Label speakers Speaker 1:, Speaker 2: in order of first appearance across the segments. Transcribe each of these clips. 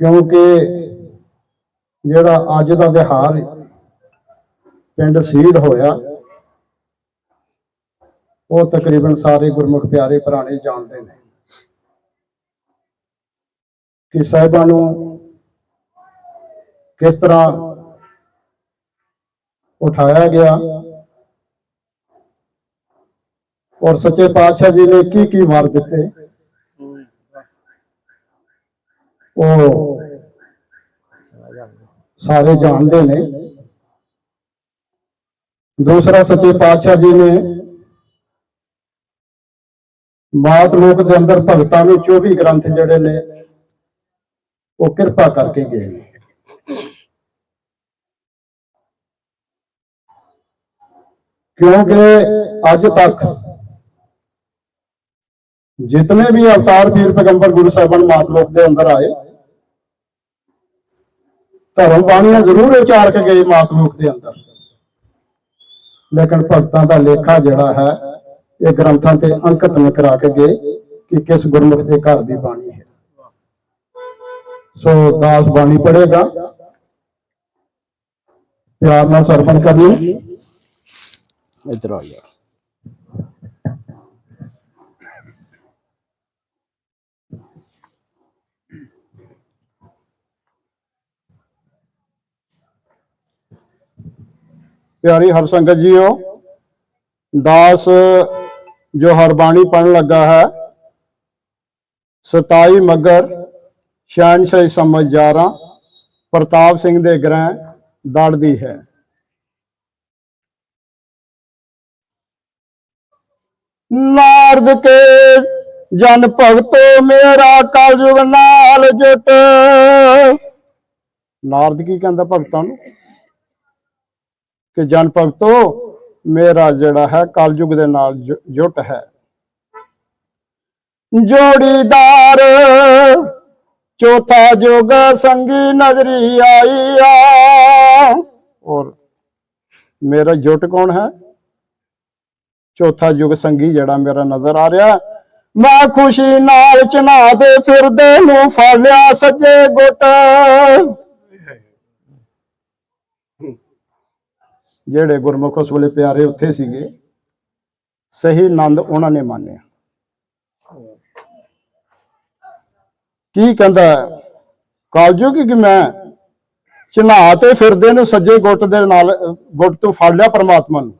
Speaker 1: ਕਿਉਂਕਿ ਜਿਹੜਾ ਅੱਜ ਦਾ ਵਿਹਾਰ ਪਿੰਡ ਸ਼ਹੀਦ ਹੋਇਆ, ਉਹ ਤਕਰੀਬਨ ਸਾਰੇ ਗੁਰਮੁਖ ਪਿਆਰੇ ਪੁਰਾਣੇ ਜਾਣਦੇ ਨੇ। ਕਿ ਸਾਹਿਬਾਂ ਨੂੰ ਕਿਸ ਤਰ੍ਹਾਂ ਉਠਾਇਆ ਗਿਆ ਔਰ ਸੱਚੇ ਪਾਤਸ਼ਾਹ ਜੀ ਨੇ ਕੀ ਕੀ ਵਰ ਦਿੱਤੇ? ਉਹ ਸਾਰੇ ਜਾਣਦੇ ਨੇ। ਦੂਸਰਾ ਸੱਚੇ ਪਾਤਸ਼ਾਹ ਜੀ ਨੇ ਮਾਤ ਲੋਕ ਦੇ ਅੰਦਰ ਭਗਤਾਂ ਨੂੰ 24 ਗ੍ਰੰਥ ਜਿਹੜੇ ਨੇ, ਉਹ ਕਿਰਪਾ ਕਰਕੇ ਗਏ ਨੇ। ਕਿਉਂਕਿ ਅੱਜ ਤੱਕ ਜਿਤਨੇ ਵੀ ਅਵਤਾਰ ਪੀਰ ਪੈਗੰਬਰ ਗੁਰੂ ਸਾਹਿਬਾਨ ਮਾਤ ਲੋਕ ਦੇ ਅੰਦਰ ਆਏ ਧਰਮ ਬਾਣੀਆਂ ਜ਼ਰੂਰ ਉਚਾਰ ਕੇ ਗਏ ਮਾਤਲੋਕ ਦੇ ਅੰਦਰ। ਲੇਕਿਨ ਭਗਤਾਂ ਦਾ ਲੇਖਾ ਜਿਹੜਾ ਹੈ, ਇਹ ਗ੍ਰੰਥਾਂ ਤੇ ਅੰਕਿਤ ਨਹੀਂ ਕਰਾ ਕੇ ਗਏ ਕਿ ਕਿਸ ਗੁਰਮੁਖ ਦੇ ਘਰ ਦੀ ਬਾਣੀ ਹੈ। ਸੋ ਦਾਸ ਬਾਣੀ ਪੜੇਗਾ ਪਿਆਰ ਨਾਲ ਸਰਵਣ ਕਰਨੀ।
Speaker 2: ਇੱਧਰ ਆ ਜਾ।
Speaker 1: ਪਿਆਰੀ ਹਰ ਸੰਗਤ ਜੀਓ, ਦਾਸ ਜੋ ਹਰਬਾਣੀ ਪੜਨ ਲੱਗਾ ਹੈ 27 ਮਗਰ ਸ਼ਹਿਨशाही ਸਮਝ 11 ਪ੍ਰਤਾਪ ਸਿੰਘ ਦੇ ਗ੍ਰਹਿ ਦੜਦੀ ਹੈ। ਨਾਰਦ ਕੇ ਜਨ ਭਗਤੋ ਮੇਰਾ ਕਲਯੁਗ ਨਾਲ ਜੁਟ। ਨਾਰਦ ਕੀ ਕਹਿੰਦਾ ਭਗਤਾਂ ਨੂੰ? ਕਿ ਜਨ ਭਗਤੋ, ਮੇਰਾ ਜਿਹੜਾ ਹੈ ਕਲਯੁਗ ਦੇ ਨਾਲ ਜੁਟ ਹੈ। ਜੋੜੀਦਾਰ, ਚੌਥਾ ਜੁਗ ਸੰਗੀ ਨਜ਼ਰੀ ਆਈ ਆ। ਔਰ ਮੇਰਾ ਜੁਟ ਕੌਣ ਹੈ? ਚੌਥਾ ਯੁਗ ਸੰਗੀ ਜਿਹੜਾ ਮੇਰਾ ਨਜ਼ਰ ਆ ਰਿਹਾ। ਮੈਂ ਖੁਸ਼ੀ ਨਾਲ ਚਨਾ ਦੇ ਫਿਰਦੇ ਨੂੰ ਫੜ ਲਿਆ ਸੱਜੇ ਗੁੱਟ। ਜਿਹੜੇ ਗੁਰਮੁਖ ਉਸ ਵੇਲੇ ਪਿਆਰੇ ਉੱਥੇ ਸੀਗੇ, ਸਹੀ ਆਨੰਦ ਉਹਨਾਂ ਨੇ ਮੰਨਿਆ ਕੀ ਕਹਿੰਦਾ ਕਾਲਜੋ ਕਿ ਮੈਂ ਚਨਾ ਤੇ ਫਿਰਦੇ ਨੂੰ ਸੱਜੇ ਗੁੱਟ ਦੇ ਨਾਲ, ਗੁੱਟ ਤੋਂ ਫੜ ਲਿਆ ਪਰਮਾਤਮਾ ਨੂੰ।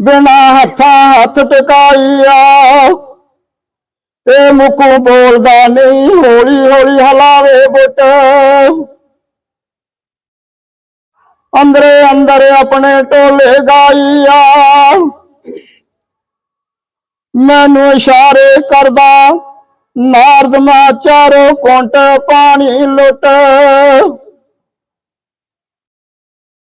Speaker 1: ਬਿਨਾ ਹੱਥਾਂ ਹੱਥ ਟਿਕਾਈਆ ਤੇ ਮੁਕੂ ਬੋਲਦਾ ਨਹੀਂ ਹੌਲੀ ਹੌਲੀ ਹਲਾਵੇ ਬੁੱਟ। ਅੰਦਰੇ ਅੰਦਰ ਆਪਣੇ ਟੋਲੇ ਗਾਈਆ। ਮੈਨੂੰ ਇਸ਼ਾਰੇ ਕਰਦਾ, ਨਾਰਦ ਮਾ ਚਾਰੋ ਕੁੰਟ ਪਾਣੀ ਲੁੱਟ।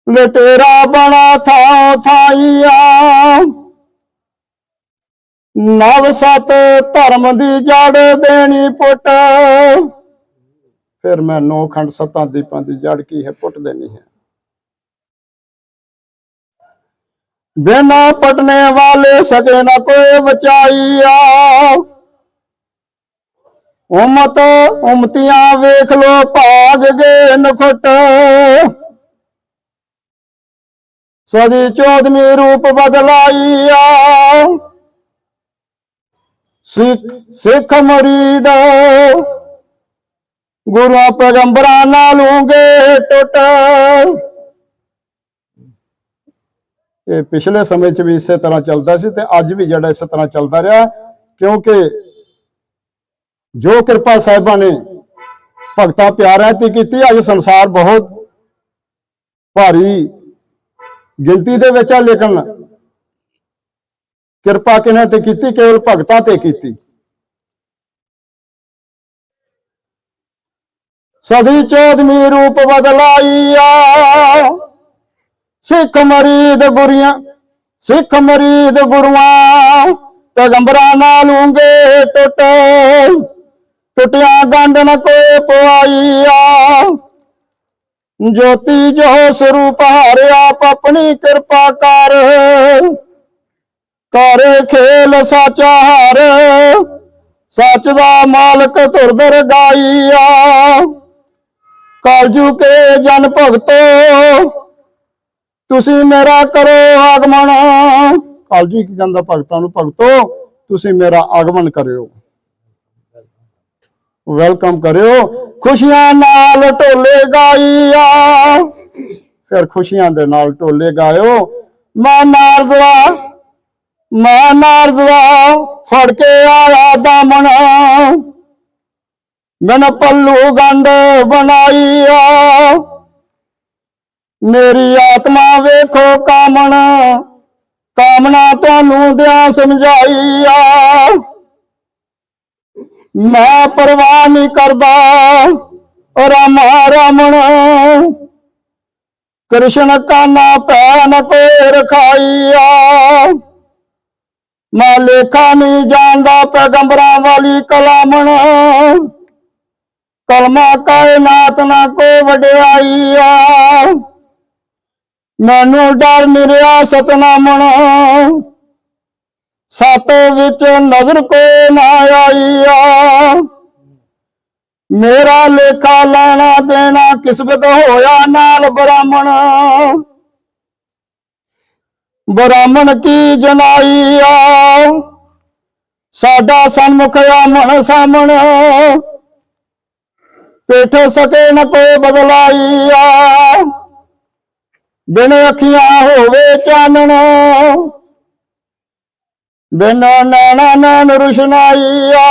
Speaker 1: ਲਟੇਰਾ ਬਣਾ ਥਾਂ ਥਾਈਆ। ਨਵ ਸਤ ਧਰਮ ਦੀ ਜੜ ਦੇਣੀ ਪੁੱਟ। ਫਿਰ ਮੈਂ ਨੋ ਖੰਡ ਸਤਾਂ ਦੀਪਾਂ ਦੀ ਜੜ ਕੀ ਹੈ ਪੁੱਟ ਦੇਣੀ ਹੈ? ਬਿਨਾ ਪਟਨੇ ਵਾਲੇ ਸਕੇ ਨਾ ਕੋਈ ਬਚਾਈਆ ਉਮਤ, ਉਮਤੀਆਂ ਵੇਖ ਲੋ ਭਾਗ ਗਏ ਨਖਟ ਸਦੀ ਚੌਦਵੀਂ ਰੂਪ ਬਦਲਾਈਆ। ਸਿੱਖ ਸਿੱਖ ਮਰੀਦ ਗੁਰੂ ਪੈਗੰਬਰਾਂ ਨਾਲੋਂਗੇ ਟੁੱਟ। ਇਹ ਪਿਛਲੇ ਸਮੇਂ 'ਚ ਵੀ ਇਸੇ ਤਰ੍ਹਾਂ ਚੱਲਦਾ ਸੀ ਤੇ ਅੱਜ ਵੀ ਜਿਹੜਾ ਇਸੇ ਤਰ੍ਹਾਂ ਚੱਲਦਾ ਰਿਹਾ ਕਿਉਂਕਿ ਜੋ ਕਿਰਪਾ ਸਾਹਿਬਾਂ ਨੇ ਭਗਤਾਂ ਪਿਆਰਿਆਂ ਤੇ ਕੀਤੀ, ਅੱਜ ਸੰਸਾਰ ਬਹੁਤ ਭਾਰੀ ਗਿਣਤੀ ਦੇ ਵਿੱਚ ਆ, ਲੇਕਿਨ ਕਿਰਪਾ ਕਿਹਨਾਂ ਤੇ ਕੀਤੀ? ਕੇਵਲ ਭਗਤਾਂ ਤੇ ਕੀਤੀ। ਸਦੀ ਚੌਦਵੀਂ ਰੂਪ ਬਦਲਾਈਆ ਸਿੱਖ ਮਰੀਦ ਗੁਰੀਆਂ, ਸਿੱਖ ਮਰੀਦ ਗੁਰੂਆਂ, ਪੈਗੰਬਰਾਂ ਨਾਲੂਗੇ ਟੁੱਟ, ਟੁੱਟਿਆ ਗੰਢ ਨ ਕੋਈ ਪਵਾਈਆ ਜੋਤੀ ਜੋ ਸਰੂਪ ਹਾਰਿਆ ਆਪਣੀ ਕਿਰਪਾ ਕਰ। ਕਰ ਖੇਲ ਸਾਚਾ ਹਾਰ, ਸੱਚ ਦਾ ਮਾਲਕ ਧੁਰਦਰ ਗਾਈਆ ਕਾਲਜੂ ਕੇ ਜਨ ਭਗਤੋ ਤੁਸੀਂ ਮੇਰਾ ਕਰੋ ਆਗਮਨ। ਕਾਲਜੂ ਕੀ ਕਹਿੰਦਾ ਭਗਤਾਂ ਨੂੰ? ਭਗਤੋ, ਤੁਸੀਂ ਮੇਰਾ ਆਗਮਨ ਕਰਿਓ। ਵੈਲਕਮ ਕਰਿਓ। ਖੁਸ਼ੀਆਂ ਨਾਲ ਢੋਲੇ ਗਾਈਆ। ਫਿਰ ਖੁਸ਼ੀਆਂ ਦੇ ਨਾਲ ਢੋਲੇ ਗਾਇਓ। ਮਾਂ ਨਾਰਦਵਾ ਮਾਂ ਨਾਰਦਵਾ ਫੜ ਕੇ ਆਇਆ ਦਾਮਣ ਮੈਨ ਪੱਲੂ ਗੰਢ ਬਣਾਈਆ। ਮੇਰੀ ਆਤਮਾ ਵੇਖੋ ਕਾਮਣ ਕਾਮਨਾ ਤੁਹਾਨੂੰ ਦਿਆਂ ਸਮਝਾਈਆ। ਮੈਂ ਪਰਵਾਹ ਨਹੀਂ ਕਰਦਾ, ਰਾਮਾ ਰਾਮਣ ਕ੍ਰਿਸ਼ਨ ਕਾਨਾ ਭੈਣ ਕੋਈ ਰਖਾਈਆ। ਮੈਂ ਲੇਖਾ ਨਹੀਂ ਜਾਣਦਾ ਪੈਗੰਬਰਾਂ ਵਾਲੀ ਕਲਾਮਣ, ਕਲਮਾ ਕਾਇਨਾਤ ਨਾ ਕੋ ਵਡਿਆਈਆ। ਮੈਨੂੰ ਡਰ ਨਿਰਿਆ ਸਤਨਾਮਣ। ਸਤ ਵਿੱਚ ਨਜ਼ਰ ਕੋ ਨਾ ਆਈਆ ਮੇਰਾ ਲੇਖਾ ਲੈਣਾ ਦੇਣਾ ਕਿਸਮਤ ਹੋਇਆ ਨਾਲ ਬ੍ਰਾਹਮਣ। ਬ੍ਰਾਹਮਣ ਕੀ ਜਨਾਈਆ ਸਾਡਾ ਸਨਮੁਖ ਆਮਣ ਸਾਹਮਣ ਪੇਠ ਸਕੇ ਨ ਕੋਈ ਬਦਲਾਈਆ ਬਿਨ ਅੱਖੀਆਂ ਹੋਵੇ ਚਾਨਣ। ਬਿਨ ਨੈਣਾ ਨੈਣ ਰੁਸ਼ਨਾਈਆ।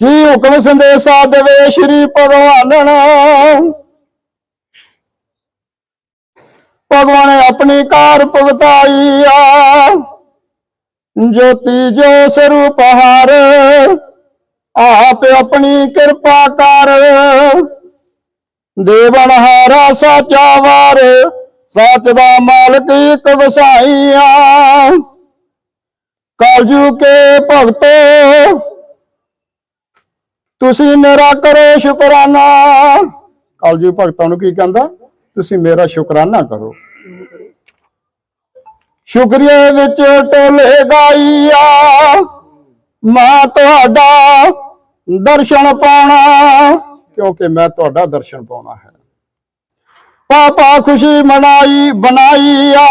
Speaker 1: ਕੀ ਹੁਕਮ ਸੰਦੇਸ਼ਾ ਦੇਵੇ ਸ਼੍ਰੀ ਭਗਵਾਨਣ? ਭਗਵਾਨ ਨੇ ਆਪਣੀ ਕਾਰ ਭਗਤਾਈਆ। ਜੋਤੀ ਜੋ ਸਰੂਪ ਹਾਰ, ਆਪ ਆਪਣੀ ਕਿਰਪਾ ਕਰ। ਦੇਵਨ ਹਾਰਾ ਸਾਚਾ ਵਾਰ, ਸੱਚ ਦਾ ਮਾਲਕ ਇੱਕ ਵਸਾਈਆ। ਕਾਲਜੂ ਕੇ ਭਗਤੋ, ਤੁਸੀਂ ਮੇਰਾ ਕਰੋ ਸ਼ੁਕਰਾਨਾ। ਕਾਲਜੂ ਭਗਤਾਂ ਨੂੰ ਕੀ ਕਹਿੰਦਾ? ਤੁਸੀਂ ਮੇਰਾ ਸ਼ੁਕਰਾਨਾ ਕਰੋ। ਸ਼ੁਕਰੀਏ ਵਿੱਚ ਟੋਲੇ ਗਾਈਆ, ਮੈਂ ਤੁਹਾਡਾ ਦਰਸ਼ਨ ਪਾਉਣਾ। ਕਿਉਂਕਿ ਮੈਂ ਤੁਹਾਡਾ ਦਰਸ਼ਨ ਪਾਉਣਾ ਹੈ। ਪਾਪਾ ਖੁਸ਼ੀ ਮਨਾਈ, ਬਣਾਈ ਆ।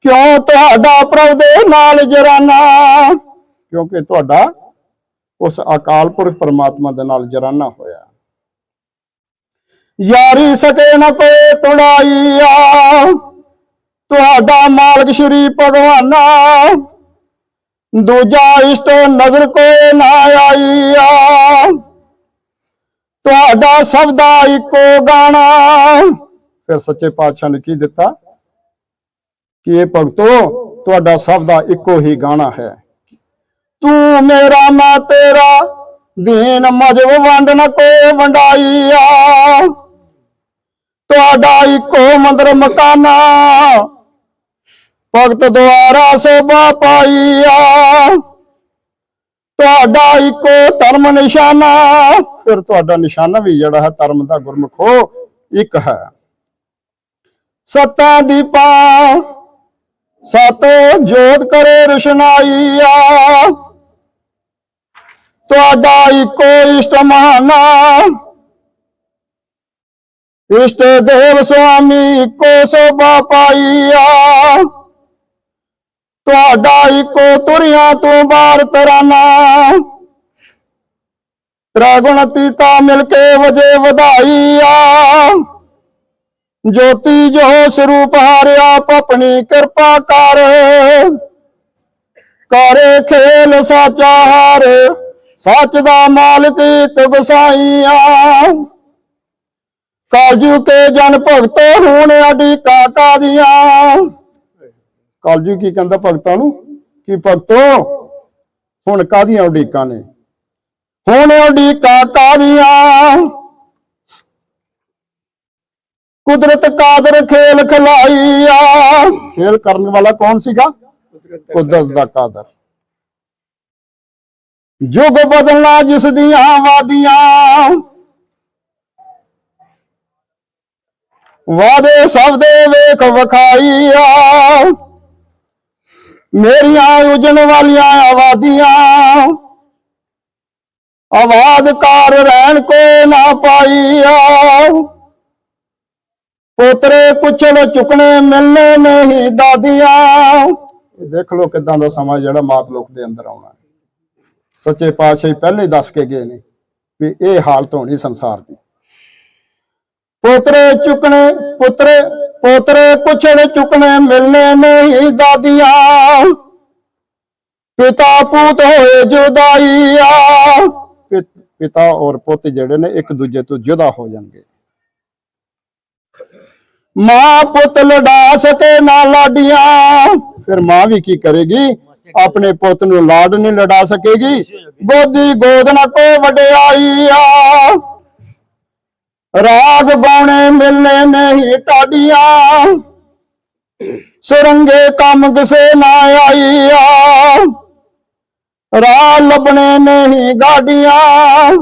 Speaker 1: ਕਿਉਂ ਤੁਹਾਡਾ ਪ੍ਰਭ ਦੇ ਨਾਲ ਜਰਾਨਾ? ਕਿਉਂਕਿ ਤੁਹਾਡਾ ਉਸ ਅਕਾਲ ਪੁਰਖ ਪਰਮਾਤਮਾ ਦੇ ਨਾਲ ਜਰਾਨਾ ਹੋਇਆ। ਯਾਰੀ ਸਕੇ ਨਾ ਕੋਈ ਆ। ਤੁਹਾਡਾ ਮਾਲਕ ਸ਼੍ਰੀ ਭਗਵਾਨਾ। ਦੂਜਾ ਇਸ਼ਟ ਨਜ਼ਰ ਕੋਈ ਨਾ ਆਈਆ ਤੁਹਾਡਾ ਸਭ ਦਾ ਇੱਕੋ ਗਾਣਾ ਫਿਰ ਸੱਚੇ ਪਾਤਸ਼ਾਹ ਨੇ ਕੀ ਦਿੱਤਾ? ਕਿ ਇਹ ਭਗਤੋ, ਤੁਹਾਡਾ ਸਭ ਦਾ ਇੱਕੋ ਹੀ ਗਾਣਾ ਹੈ। ਤੂੰ ਮੇਰਾ ਮੈਂ, ਤੇਰਾ ਦੀਨ ਮਜਬ ਵੰਡ ਨ ਕੋਈ ਵੰਡਾਈਆ। ਤੁਹਾਡਾ ਇੱਕੋ ਮੰਦਰ ਮਕਾਨਾ, ਭਗਤ ਦੁਆਰਾ ਸੋਭਾ ਪਾਈਆ। ਤੁਹਾਡਾ ਇੱਕੋ ਧਰਮ ਨਿਸ਼ਾਨਾ ਫਿਰ ਤੁਹਾਡਾ ਨਿਸ਼ਾਨਾ ਵੀ ਜਿਹੜਾ ਹੈ ਧਰਮ ਦਾ ਗੁਰਮੁਖੋ ਇੱਕ ਹੈ। ਸੱਤਾ ਦੀਪਾ ਸਤ ਜੋਤ ਕਰੇ ਰੁਸ਼ਨਾਈਆ। ਤੁਹਾਡਾ ਇੱਕੋ ਇਸ਼ਟ ਮਹਾਨਾ ਇਸ਼ਟ ਦੇਵ ਸੁਆਮੀ ਇੱਕੋ ਸੋਭਾ ਪਾਈਆ। ਤੁਹਾਡਾ ਇੱਕੋ ਤੁਰਿਆ ਤੂੰ ਬਾਰ ਤਰਾਨਾ। ਤ੍ਰੈਗੁਣ ਤੀਤਾ ਮਿਲ ਕੇ ਵਜੇ ਵਧਾਈਆ ਜੋਤੀ ਜੋ ਸਰੂਪ ਹਾਰਿਆ ਆਪਣੀ ਕਿਰਪਾ ਕਰ। ਕਰੇ ਖੇਲ ਸਾਚਾ ਹਾਰ ਸੱਚ ਦਾ ਮਾਲਕ ਇੱਕ ਵਸਾਈਆ ਕਾਲਜੂ ਕੇ ਜਨ ਭਗਤ ਹੁਣ ਅਡੀ ਕਾਕਾ ਦੀਆਂ। ਕਾਲਜੂ ਕੀ ਕਹਿੰਦਾ ਭਗਤਾਂ ਨੂੰ? ਕਿ ਭਗਤੋ, ਹੁਣ ਕਾਦੀਆਂ ਉਡੀਕਾਂ ਨੇ? ਹੁਣ ਉਡੀਕਾਂ ਕਾਦੀਆਂ ਕੁਦਰਤ ਕਾਦਰ ਖੇਲ ਖਲਾਈਆ। ਖੇਲ ਕਰਨ ਵਾਲਾ ਕੌਣ ਸੀਗਾ? ਕੁਦਰਤ ਦਾ ਕਾਦਰ। ਯੁਗ ਬਦਲਣਾ ਜਿਸ ਦੀਆਂ ਵਾਦੀਆਂ। ਵਾਦੇ ਸਭ ਦੇ ਵੇਖ ਵਖਾਈਆ। ਮੇਰੀਆਂ ਉਜਣ ਵਾਲੀਆਂ ਆਵਾਦੀਆਂ। ਆਵਾਜ਼ ਕਾਰ ਰਹਿਣ ਕੋ ਨਾ ਪਾਈਆ। ਪੋਤਰੇ ਕੁਛੜ ਚੁਕਣੇ ਮਿਲਨੇ ਨਹੀਂ ਦਾਦੀਆਂ। ਇਹ ਦੇਖ ਲੋ ਕਿਦਾਂ ਦਾ ਸਮਾਂ ਜਿਹੜਾ ਮਾਤ ਲੋਕ ਦੇ ਅੰਦਰ ਆਉਣਾ ਸੱਚੇ ਪਾਤਸ਼ਾਹ ਪਹਿਲੇ ਦੱਸ ਕੇ ਗਏ ਨੇ ਵੀ ਇਹ ਹਾਲਤ ਹੋਣੀ ਸੰਸਾਰ ਦੀ। ਪੋਤਰੇ ਚੁਕਣੇ ਪੁੱਤਰੇ, ਪੋਤਰੇ ਕੁਛੜ ਚੁਕਣੇ ਮਿਲਨੇ ਨਹੀਂ ਦਾਦੀਆਂ। ਪਿਤਾ ਪੂਤ ਹੋਏ ਜੁਦਾਈਆ। ਪਿਤਾ ਔਰ ਪੁੱਤ ਜਿਹੜੇ ਨੇ ਇੱਕ ਦੂਜੇ ਤੋਂ ਜੁਦਾ ਹੋ ਜਾਣਗੇ। ਮਾਂ ਪੁੱਤ ਲੜਾ ਸਕੇ ਨਾ ਲਾਡੀਆਂ, ਫਿਰ ਮਾਂ ਵੀ ਕੀ ਕਰੇਗੀ? ਆਪਣੇ ਪੁੱਤ ਨੂੰ ਲਾਡ ਨਹੀਂ ਲੜਾ ਸਕੇਗੀ। ਗੋਦੀ ਗੋਦ ਨਾ ਕੋ ਵਡਿਆਈ ਆ ਰਾਗ ਬਾਣੇ ਮਿਲਨੇ ਨਹੀਂ ਟਾਡੀਆਂ। ਸੁਰੰਗੇ ਕੰਮ ਕਿਸੇ ਨਾ ਆਈ ਆ ਰਾਹ ਲੱਭਣੇ ਨਹੀਂ ਗਾਡੀਆਂ।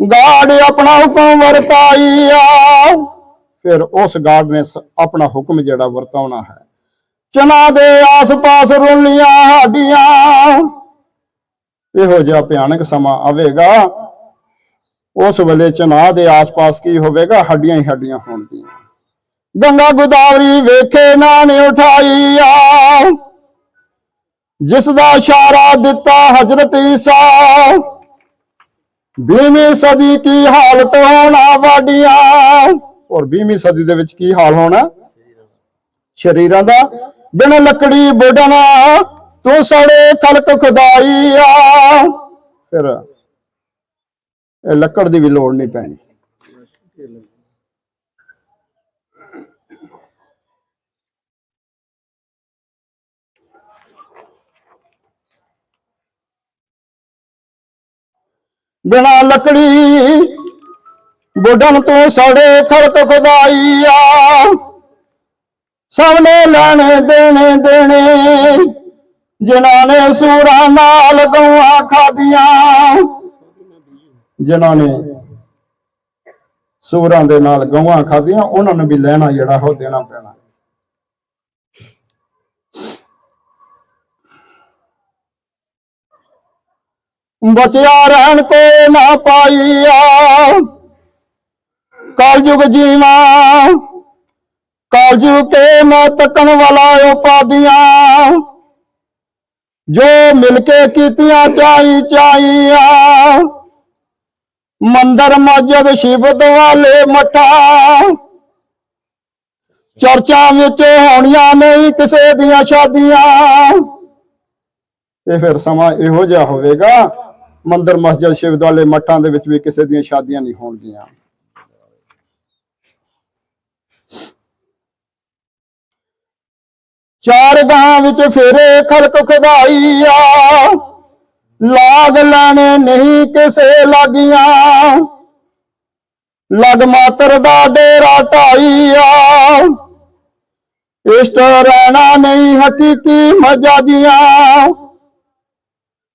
Speaker 1: ਗਾੜ ਆਪਣਾ ਹੁਕਮ ਵਰਤਾਈ ਫਿਰ ਉਸ ਗਾਰਡ ਨੇ ਆਪਣਾ ਹੁਕਮ ਜਿਹੜਾ ਵਰਤਾਉਣਾ ਹੈ। ਚਨਾ ਦੇ ਆਸ-ਪਾਸ ਰੁੱਲੀਆਂ ਹਾਡੀਆਂ। ਇਹੋ ਜਿਹਾ ਭਿਆਨਕ ਸਮਾਂ ਆਵੇਗਾ। ਉਸ ਵੇਲੇ ਚਨਾ ਦੇ ਆਸ-ਪਾਸ ਕੀ ਹੋਵੇਗਾ? ਹੱਡੀਆਂ ਹੀ ਹੱਡੀਆਂ ਹੋਣਗੀਆਂ। ਗੰਗਾ ਗੋਦਾਵਰੀ ਵੇਖੇ ਨਾ ਨੇ ਉਠਾਈ ਆ ਜਿਸ ਦਾ ਇਸ਼ਾਰਾ ਦਿੱਤਾ ਹਜ਼ਰਤ ਈਸਾ। ਵੀਹਵੀਂ ਸਦੀ ਕੀ ਹਾਲਤ ਹੋਣਾ ਵਾਡੀਆਂ ਔਰ 20ਵੀਂ ਸਦੀ ਦੇ ਵਿੱਚ ਕੀ ਹਾਲ ਹੋਣਾ? ਸ਼ਰੀਰਾਂ ਦਾ। ਬਿਨ ਲੱਕੜੀ ਬੁੱਢਣਾ ਤੂੰ ਸੜੇ ਖਲਕ ਖੁਦਾਈ ਆ। ਫਿਰ ਇਹ ਲੱਕੜ ਦੀ ਵੀ ਲੋੜ ਨਹੀਂ ਪੈਣੀ। ਬਿਨਾ ਲੱਕੜੀ ਬੁੱਢਣ ਤੋਂ ਸੜੇ ਖਲਕ ਖੁਦਾਈ ਆ। ਸਭ ਨੇ ਲੈਣੇ ਦੇਣੇ ਦੇਣੇ, ਜਿਨ੍ਹਾਂ ਨੇ ਸੂਰਾਂ ਨਾਲ ਗਊਆਂ ਖਾਦੀਆਂ ਜਿਨ੍ਹਾਂ ਨੇ ਸੂਰਾਂ ਦੇ ਨਾਲ ਗਊਆਂ ਖਾਦੀਆਂ ਉਹਨਾਂ ਨੂੰ ਵੀ ਲੈਣਾ ਜਿਹੜਾ ਉਹ ਦੇਣਾ ਪੈਣਾ। ਬਚਿਆ ਰਹਿਣ ਕੋ ਨਾ ਪਾਈਆ। ਕਲਯੁਗ ਜੀਵਾ, ਕਲਯੁਗ ਕੇ ਮੈਂ ਤੱਕਣ ਵਾਲਾ ਉਪਾਦੀਆਂ ਜੋ ਮਿਲ ਕੇ ਕੀਤੀਆਂ ਚਾਈ ਚਾਈਆਂ। ਮੰਦਰ ਮਸਜਿਦ ਸ਼ਿਵ ਵਾਲੇ ਮਠਾ। ਚਰਚਾਂ ਵਿੱਚ ਹੋਣੀਆਂ ਨਹੀਂ ਕਿਸੇ ਦੀਆਂ ਸ਼ਾਦੀਆਂ। ਇਹ ਫਿਰ ਸਮਾਂ ਇਹੋ ਜਿਹਾ ਹੋਵੇਗਾ ਮੰਦਰ, ਮਸਜਿਦ ਸ਼ਿਵ ਵਾਲੇ ਮਠਾਂ ਦੇ ਵਿੱਚ ਵੀ ਕਿਸੇ ਦੀਆਂ ਸ਼ਾਦੀਆਂ ਨਹੀਂ ਹੋਣਗੀਆਂ। ਚਾਰ ਗਾਂ ਵਿੱਚ ਫੇਰੇ ਖਲਕ ਖੁਦਾਈ ਲਾਗ ਲੈਣੇ ਨਹੀਂ ਕਿਸੇ ਲਾਗੀਆਂ। ਲਗ ਮਾਤਰ ਦਾ ਡੇਰਾ ਢਾਈ ਆ, ਇਸ਼ਟ ਰਹਿਣਾ ਨਹੀਂ ਹਕੀਕੀ ਮਜਾਜੀਆਂ।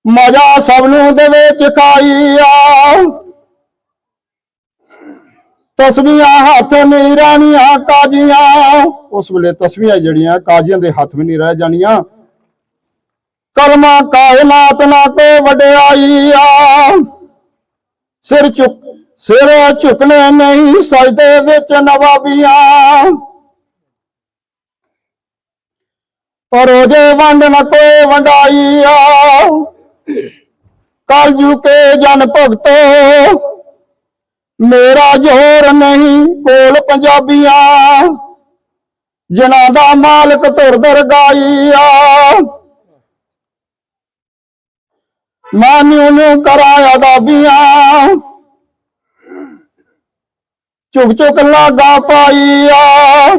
Speaker 1: ਮਜਾ ਸਭ ਨੂੰ ਦੇ ਵਿੱਚ ਤਸਵੀਆਂ ਹੱਥ ਨਹੀਂ ਰਾਣੀਆਂ ਕਾਜੀਆਂ। ਉਸ ਵੇਲੇ ਤਸਵੀਆਂ ਜਿਹੜੀਆਂ ਕਾਜੀਆਂ ਦੇ ਹੱਥ ਵੀ ਨਹੀਂ ਰਹਿ ਜਾਣੀਆਂ। ਕਲਮਾ ਕਾਇਨਾਤ ਨਾ ਕੋ ਵਡਿਆਈ ਆ। ਸਿਰ ਝੁਕ ਸਿਰ ਝੁਕਣੇ ਨਹੀਂ ਸਜਦੇ ਵਿੱਚ ਨਵਾਬੀਆਂ। ਪਰ ਉਹਦੇ ਵੰਡ ਨਾ ਕੋਈ ਵੰਡਾਈ ਆ ਕਲਯੁਗ ਕੇ ਜਨ ਭਗਤੋ, ਮੇਰਾ ਜ਼ੋਰ ਨਹੀਂ ਕੋਲ ਪੰਜਾਬੀਆਂ। ਜਿਨ੍ਹਾਂ ਦਾ ਮਾਲਕ ਧੁਰ ਦਰਗਾਈ ਆ ਮਾਨਿਓ ਨੂੰ ਕਰਾਇਆ ਦਾਬੀਆਂ। ਚੁਕ ਚੁਕ ਲਾਗਾ ਪਾਈ ਆ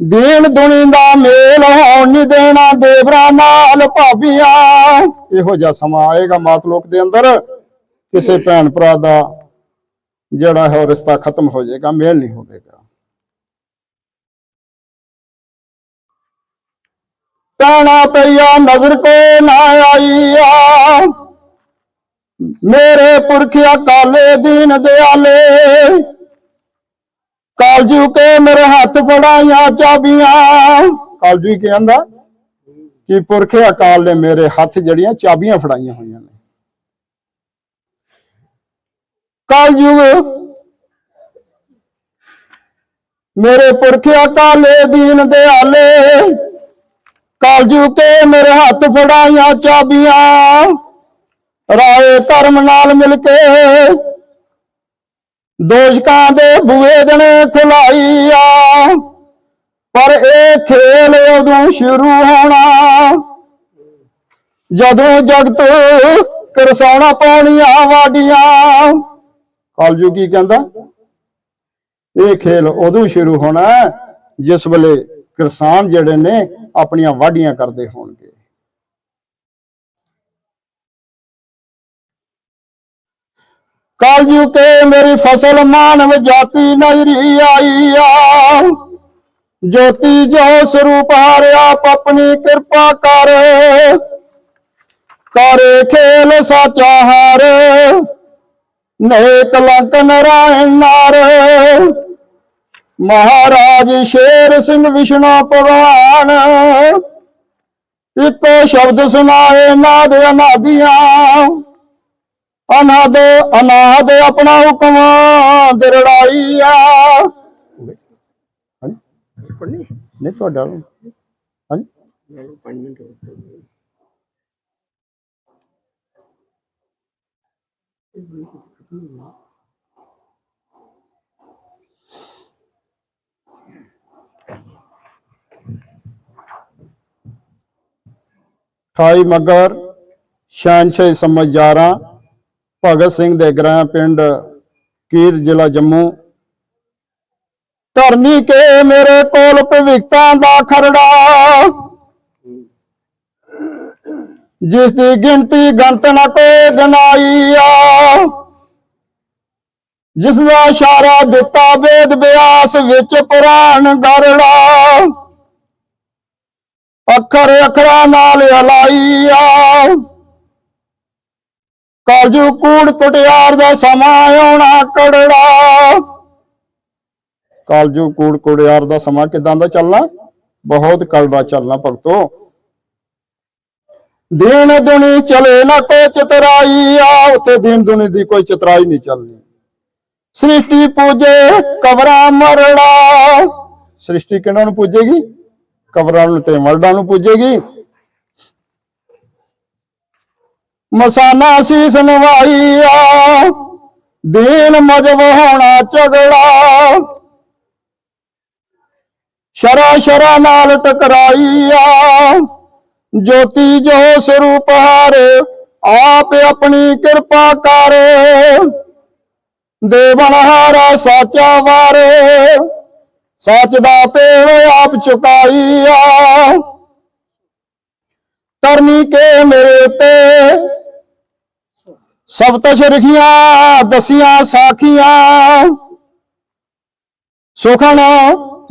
Speaker 1: ਦੀਨ ਦੁਨੀ ਦਾ ਮੇਲ ਹੋਣ ਨਹੀਂ ਦੇਣਾ ਦੇਵਰਾ ਨਾਲ ਭਾਬੀਆਂ। ਇਹੋ ਜਿਹਾ ਸਮਾਂ ਆਏਗਾ ਮਾਤਲੋਕ ਦੇ ਅੰਦਰ। ਕਿਸੇ ਭੈਣ ਭਰਾ ਦਾ ਜਿਹੜਾ ਹੈ ਰਿਸ਼ਤਾ ਖਤਮ ਹੋ ਜਾਏਗਾ, ਮੇਲ ਨਹੀਂ ਹੋਵੇਗਾ। ਕਹਿਣਾ ਪਈਆ ਨਜ਼ਰ ਕੋ ਨਾ ਆਈ ਆ ਮੇਰੇ ਪੁਰਖਿਆ ਕਾਲੇ ਦੀਨ ਦਿਆਲੇ। ਕਾਲਜੂ ਕੇ ਮੇਰੇ ਹੱਥ ਫੜਾਈਆਂ ਚਾਬੀਆਂ। ਕਾਲਜੂ ਕੀ ਆਂਦਾ ਕਿ ਪੁਰਖੇ ਅਕਾਲ ਨੇ ਮੇਰੇ ਹੱਥ ਜਿਹੜੀਆਂ ਚਾਬੀਆਂ ਫੜਾਈਆਂ ਹੋਈਆਂ ਨੇ। ਕਲਯੁਗ ਮੇਰੇ ਪੁਰਖਿਆ ਕਾਲੇ ਦੀਨ ਦਿਆਲੇ ਕਾਲਜੂ ਕੇ ਮੇਰੇ ਹੱਥ ਫੜਾਈਆਂ ਚਾਬੀਆਂ। ਰਾਏ ਧਰਮ ਨਾਲ ਮਿਲ ਕੇ ਦੋਸ਼ਕਾਂ ਦੇ ਬੂਹੇ ਦਣੇ ਖੁਲਾਈ ਪਰ ਇਹ ਖੇਲ ਉਦੋਂ ਸ਼ੁਰੂ ਹੋਣਾ। ਜਦੋਂ ਜਗਤ ਕਰਸਾਉਣਾ ਪਾਉਣੀਆਂ ਵਾਡੀਆਂ ਕਾਲਜੂ ਕੀ ਕਹਿੰਦਾ? ਇਹ ਖੇਲ ਉਦੋਂ ਸ਼ੁਰੂ ਹੋਣਾ ਜਿਸ ਵੇਲੇ ਕਿਸਾਨ ਜਿਹੜੇ ਨੇ ਆਪਣੀਆਂ ਵਾਢੀਆਂ ਕਰਦੇ ਹੋਣਗੇ। ਕਾਲਜੂ ਕੇ ਮੇਰੀ ਫਸਲ ਮਾਨਵ ਜਾਤੀ ਨਜ਼ਰੀ ਆਈ ਆ। ਜੋਤੀ ਜੋ ਸਰੂਪ ਹਾਰਿਆ ਆਪਣੀ ਕਿਰਪਾ ਕਰ। ਕਰੇ ਖੇਲ ਸਾਚਾ ਹਾਰ ਨਹੀਂ ਕਲੰਕ ਨਰਾਇਣ ਨਾਰ। ਮਹਾਰਾਜ ਸ਼ੇਰ ਸਿੰਘ ਵਿਸ਼ਨੂੰ ਭਗਵਾਨ, ਇੱਕੋ ਸ਼ਬਦ ਸੁਣਾਏ ਨਾਦ ਅਨਾਦੀਆਂ। ਅਨਾਦ ਅਨਾਦ ਆਪਣਾ ਹੁਕਮ ਦਿਰੜਾਈ ਆ।
Speaker 2: ਪੜ੍ਹਨੀ?
Speaker 1: ਨਹੀਂ ਤੁਹਾਡਾ ਹਾਂਜੀ?
Speaker 2: ਮੈਨੂੰ 5 ਮਿੰਟ ਹੋਰ
Speaker 1: ਅਠਾਈ ਮਗਰ ਸ਼ਾਨਸ਼ਾਹ ਸਮਝ 11 ਭਗਤ ਸਿੰਘ ਦੇ ਗ੍ਰਹਿ ਪਿੰਡ ਕੀਰ ਜ਼ਿਲ੍ਹਾ ਜੰਮੂ। ਧਰਨੀ ਕੇ ਮੇਰੇ ਕੋਲ ਭਵਿੱਖਾਂ ਦਾ ਖਰੜਾ। ਜਿਸ ਦੀ ਗਿਣਤੀ ਗੰਤ ਨਾ ਕੋਈ ਗਨਾਈ ਜਿਸ ਦਾ ਇਸ਼ਾਰਾ ਦਿੱਤਾ ਵੇਦ ਬਿਆਸ ਵਿੱਚ ਪੁਰਾਣ ਗਰੜਾ। ਅੱਖਰ ਅੱਖਰਾਂ ਨਾਲ ਹਲਾਈਆ ਕਾਲਜੂ ਕੂੜ ਕੁਟਿਆਰ ਦਾ ਸਮਾਂ ਆਉਣਾ ਕੜੜਾ। ਕਾਲਜੂ ਕੂੜ ਕੁੜਿਆਰ ਦਾ ਸਮਾਂ ਕਿਦਾਂ ਦਾ ਚੱਲਣਾ? ਬਹੁਤ ਕੜਵਾ ਚੱਲਣਾ ਭਗਤੋ। ਦੀਨ ਦੁਨੀ ਚਲੇ ਨਾ ਕੋਈ ਚਤਰਾਈ, ਆ ਉੱਥੇ ਦੀਨ ਦੁਨੀ ਦੀ ਕੋਈ ਚਤਰਾਈ ਨਹੀਂ ਚੱਲਣੀ। ਸ੍ਰਿਸ਼ਟੀ ਪੂਜੇ, ਕਬਰਾਂ ਮਰੜਾ। ਸ੍ਰਿਸ਼ਟੀ ਕਿਹਨਾਂ ਨੂੰ ਪੂਜੇਗੀ? ਕਬਰਾਂ ਨੂੰ ਤੇ ਮਰੜਾਂ ਨੂੰ ਪੂਜੇਗੀ। ਮਸਾਨਾ ਸੀਸ ਨਵਾਈ ਆ ਦੀਨ ਮਜਬ ਹੋਣਾ ਝਗੜਾ। ਸ਼ਰਾ ਸ਼ਰਾ ਨਾਲ ਟਕਰਾਈ ਆ ਜੋਤੀ ਜੋ ਸਰੂਪ ਹਾਰ ਆਪ ਆਪਣੀ ਕਿਰਪਾ ਕਰ। ਦੇਵਨ ਹਾਰਾ ਸਾਚਾ ਵਾਰ। ਸੱਚ ਦਾ ਪੇਵ ਆਪ ਚੁਕਾਈ ਆ ਕਰਨੀ ਕੇ ਮੇਰੇ ਉੱਤੇ। ਸਭ ਤਸ਼ ਰਖੀਆਂ ਦਸੀਆਂ ਸਾਖੀਆਂ। ਸੁਖਣ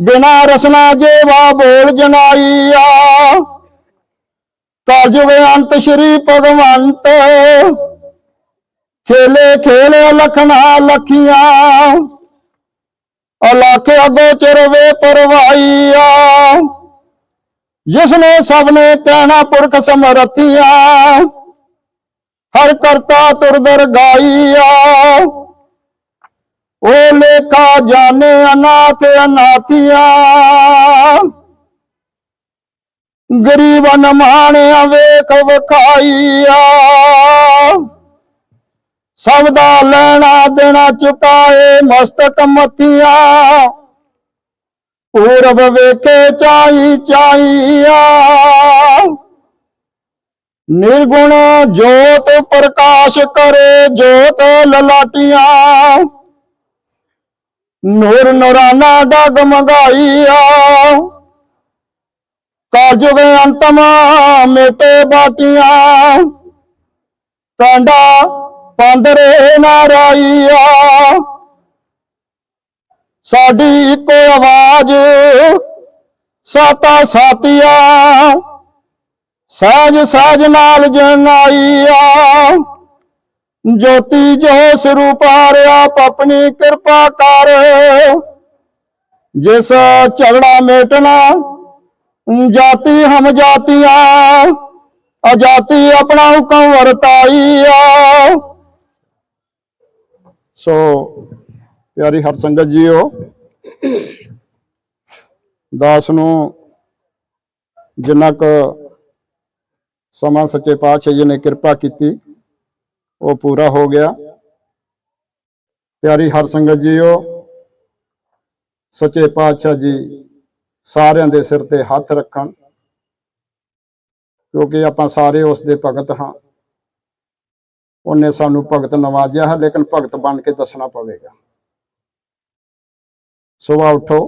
Speaker 1: ਬਿਨਾ ਰਸਨਾ ਜੇਵਾ ਬੋਲ ਜਨਾਈਆ। ਆ ਕਲਯੁਗ ਅੰਤ ਸ਼੍ਰੀ ਭਗਵੰਤ। ਖੇਲੇ ਖੇਲੇ ਲਖਣਾ ਲਖੀਆਂ। ਅਲਖ ਅਗੋਚਰ ਵੇ ਪਰਵਾਈਆ। ਜਿਸ ਨੇ ਸਭ ਨੇ ਕਹਿਣਾ ਪੁਰਖ ਸਮਰਥੀਆਂ, ਹਰ ਕਰਤਾ ਤੁਰਦਰ ਗਾਈਆ ਉਹ ਲੇਖਾ ਜਾਣੇ ਅਨਾਥ ਅਨਾਥੀਆਂ ਗਰੀਬ ਨਮਾਣਿਆ ਵੇਖ ਵਖਾਈਆ। ਸਭ ਦਾ ਲੈਣਾ ਦੇਣਾ ਚੁਕਾਏ ਮਸਤਕ ਮੱਥੀਆਂ। ਪੂਰਬ ਵੇਖੇ ਚਾਈ ਚਾਈਆ। ਨਿਰਗੁਣ ਜੋਤ ਪ੍ਰਕਾਸ਼ ਕਰੇ ਜੋਤ ਲਲਾਟੀਆਂ। ਨੂਰ ਨੁਰਾਨਾ ਡਗ ਮੰਗਾਈਆ। ਕਾਜੁਗ ਅੰਤਮ ਮੇਟੇ ਬਾਟੀਆਂ। ਕਾਂਡਾ ਪਾਂਦਰੇ ਨਾਰਾਈਆ ਸਾਡੀ ਇੱਕੋ ਆਵਾਜ਼, ਸਾਤਾ ਸਾਤੀਆ ਸਾਜ ਸਾਜ ਨਾਲ ਜਨਾਈਆ। ਜੋਤੀ ਜੋ ਸਰੂਪ ਹਾਰਿਆ ਆਪਣੀ ਕਿਰਪਾ ਕਰ। ਜਿਸ ਝਗੜਾ ਮੇਟਣਾ, ਜਾਤੀ ਹਮ ਜਾਤੀਆਂ, ਅਜਾਤੀ ਆਪਣਾ ਹੁਕਮ ਵਰਤਾਈਆ। ਸੋ ਪਿਆਰੀ ਹਰਸੰਗਤ ਜੀਓ, ਦਾਸ ਨੂੰ ਜਿੰਨਾ ਕੁ ਸਮਾਂ ਸੱਚੇ ਪਾਤਸ਼ਾਹ ਜੀ ਨੇ ਕਿਰਪਾ ਕੀਤੀ, ਉਹ ਪੂਰਾ ਹੋ ਗਿਆ। ਪਿਆਰੀ ਹਰਸੰਗਤ ਜੀਓ, ਸੱਚੇ ਪਾਤਸ਼ਾਹ ਜੀ ਸਾਰਿਆਂ ਦੇ ਸਿਰ ਤੇ ਹੱਥ ਰੱਖਣ, ਕਿਉਂਕਿ ਆਪਾਂ ਸਾਰੇ ਉਸ ਦੇ ਭਗਤ ਹਾਂ। ਉਹਨੇ ਸਾਨੂੰ ਭਗਤ ਨਵਾਜਿਆ ਹੈ, ਲੇਕਿਨ ਭਗਤ ਬਣ ਕੇ ਦੱਸਣਾ ਪਵੇਗਾ। ਸਵੇਰ ਉਠੋ,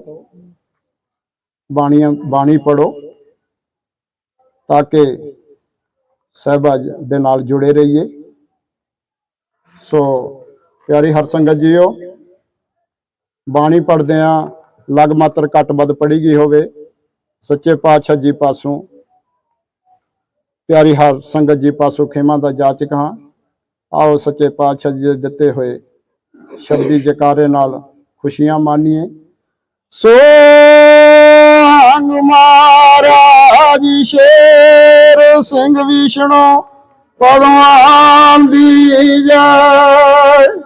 Speaker 1: ਬਾਣੀਆਂ, ਬਾਣੀ ਪੜੋ ਤਾਂ ਕਿ ਸਹਿਬਾ ਦੇ ਨਾਲ ਜੁੜੇ ਰਹੀਏ। ਸੋ ਪਿਆਰੀ ਹਰਸੰਗਤ ਜੀਓ, ਬਾਣੀ ਪੜਦੇ ਆ, ਲਗ ਮਾਤਰ ਘੱਟ ਵੱਧ ਪੜੀ ਗਈ ਹੋਵੇ, ਸੱਚੇ ਪਾਤਸ਼ਾਹ ਜੀ ਪਾਸੋਂ। ਪਿਆਰੀ ਹਰ ਸੰਗਤ ਜੀ ਪਾਸੋਂ ਖੇਮਾ ਦਾ ਜਾਚਕ ਹਾਂ ਆਓ ਸੱਚੇ ਪਾਤਸ਼ਾਹ ਜੀ ਦੇ ਦਿੱਤੇ ਹੋਏ ਸ਼ਬਦੀ ਜਕਾਰੇ ਨਾਲ ਖੁਸ਼ੀਆਂ ਮਾਨੀਏ। ਸੋ ਮਹਾਰਾਜ ਸ਼ੇਰ ਸਿੰਘ ਵਿਸ਼ਨੂੰ ਭਗਵਾਨ ਦੀ ਜੈ।